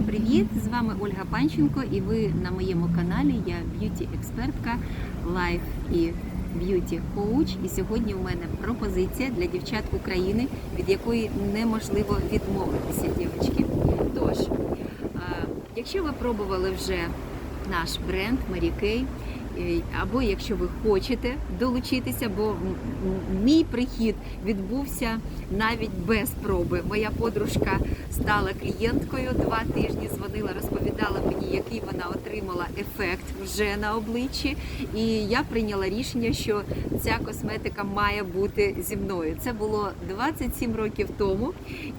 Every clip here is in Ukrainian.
Всім привіт! З вами Ольга Панченко і ви на моєму каналі. Я б'юті-експертка, лайф і б'юті коуч. І сьогодні у мене пропозиція для дівчат України, від якої неможливо відмовитися, дівчатки. Тож, якщо ви пробували вже наш бренд е, або якщо ви хочете долучитися, бо мій прихід відбувся навіть без проби. Моя подружка стала клієнткою два тижні, дзвонила, розповідала мені, який вона отримала ефект вже на обличчі. І я прийняла рішення, що ця косметика має бути зі мною. Це було 27 років тому,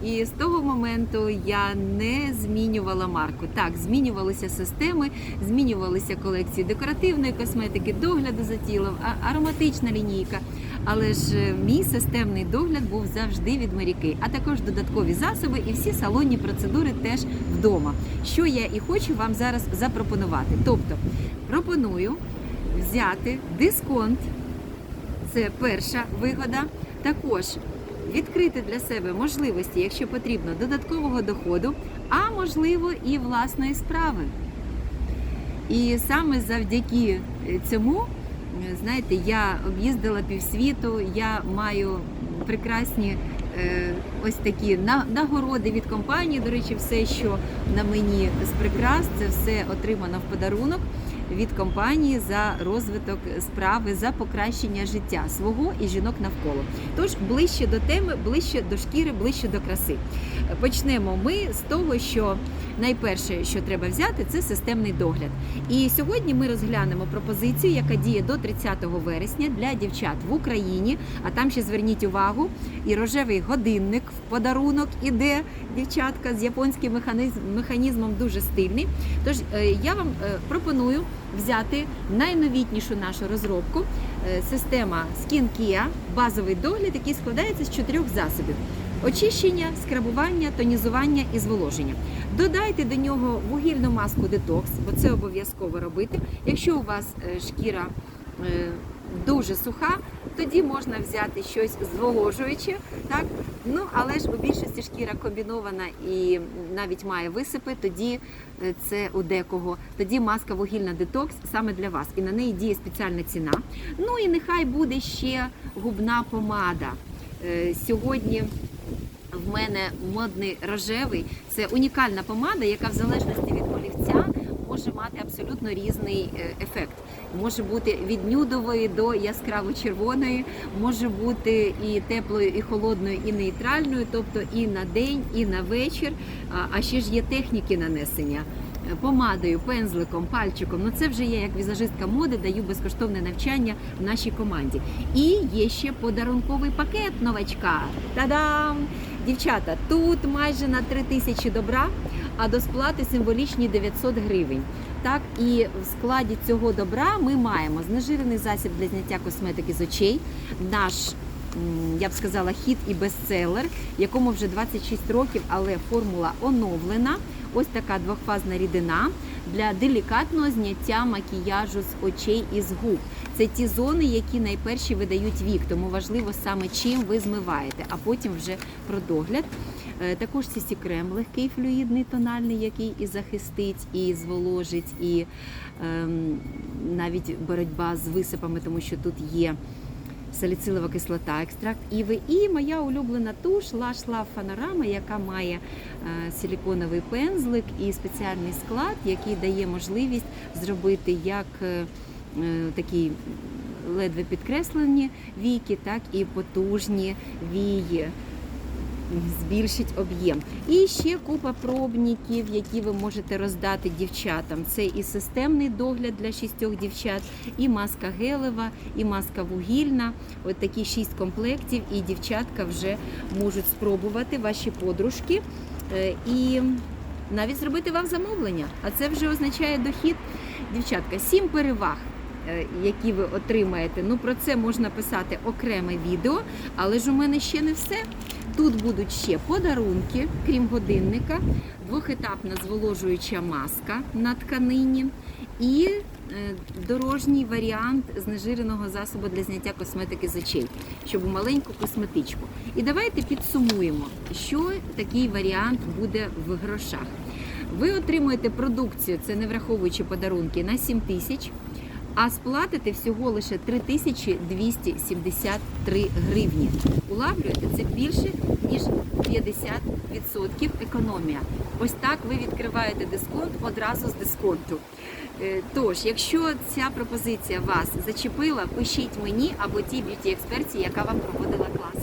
і з того моменту я не змінювала марку. Так, змінювалися системи, змінювалися колекції декоративної косметики, догляду за тілом, ароматична лінійка. Але ж е, мій системний догляд був завжди від Маріки, а також додаткові засоби і всі салонні процедури теж вдома. Що я і хочу вам зараз запропонувати. Тобто пропоную взяти дисконт. Це перша вигода. Також відкрити для себе можливості, якщо потрібно, додаткового доходу, а можливо і власної справи. І саме завдяки е, цьому, е, знаєте, я об'їздила півсвіту, я маю прекрасні е, ось такі на- нагороди від компанії. До речі, все, що на мені з прикрас, це все отримано в подарунок від компанії за розвиток справи, за покращення життя свого і жінок навколо. Тож ближче до теми, ближче до шкіри, ближче до краси. Почнемо ми з того, що найперше, що треба взяти, це системний догляд. І сьогодні ми розглянемо пропозицію, яка діє до 30 вересня для дівчат в Україні. А там ще зверніть увагу, і рожевий годинник в подарунок іде дівчатка з японським механізм- механізмом дуже стильний. Тож е, я вам е, пропоную взяти найновітнішу нашу розробку. е, Система Skin Kia, базовий догляд, який складається з чотирьох засобів. Очищення, скрабування, тонізування і зволоження. Додайте до нього вугільну маску детокс, бо це обов'язково робити. Якщо у вас е, шкіра е, дуже суха, тоді можна взяти щось зволожуюче, так ну але ж у більшості шкіра комбінована і навіть має висипи. Тоді е, це у декого. Тоді маска вугільна детокс саме для вас, і на неї діє спеціальна ціна. Ну і нехай буде ще губна помада. Е, Сьогодні в мене модний рожевий. Це унікальна помада, яка в залежності від олівця може мати абсолютно різний е, ефект. Може бути від нюдової до яскраво червоної, може бути і теплою, і холодною, і нейтральною, тобто і на день, і на вечір. А ще ж є техніки нанесення. Е, Помадою, пензликом, пальчиком. Ну це вже я як візажистка моди даю безкоштовне навчання нашій команді. І є ще подарунковий пакет новачка. Та-дам! Дівчата, тут майже на 3 тисячі добра, а до сплати символічні 900 гривень. Так, і в складі цього добра ми маємо знежирений засіб для зняття косметики з очей, наш я б сказала, хіт і бестселер, якому вже 26 років, але формула оновлена. Ось така двохфазна рідина для делікатного зняття макіяжу з очей і з губ. Це ті зони, які найперші видають вік, тому важливо саме чим ви змиваєте, а потім вже про догляд. Е, Також це крем легкий флюїдний тональний, який і захистить, і зволожить, і ем, навіть боротьба з висипами, тому що тут є саліцилова кислота, екстракт іви. І моя улюблена туш Лашла фанорама, яка має е, силіконовий пензлик і спеціальний склад, який дає можливість зробити як е, е, такі ледве підкреслені віки, так і потужні вії. Збільшить об'єм. І ще купа пробників, які ви можете роздати дівчатам. Це і системний догляд для шістьох дівчат, і маска гелева, і маска вугільна. От такі шість комплектів, і дівчатка вже можуть спробувати ваші подружки. Е, І навіть зробити вам замовлення. А це вже означає дохід. Дівчатка, сім переваг. е, Які ви отримаєте, ну про це можна писати окреме відео, але ж у мене ще не все. Тут будуть ще подарунки, крім годинника, двохетапна зволожуюча маска на тканині і е, дорожній варіант знежиреного засобу для зняття косметики з очей, щоб у маленьку косметичку. І давайте підсумуємо, що такий варіант буде в грошах. Ви отримуєте продукцію, це не враховуючи подарунки, на 7 тисяч, а сплатите всього лише 3273 гривні. Улавлюєте це більше ніж 50% економія. Ось так ви відкриваєте дисконт одразу з дисконту. Е, Тож, якщо ця пропозиція вас зачепила, пишіть мені або тій б'юті експерті, яка вам проводила клас.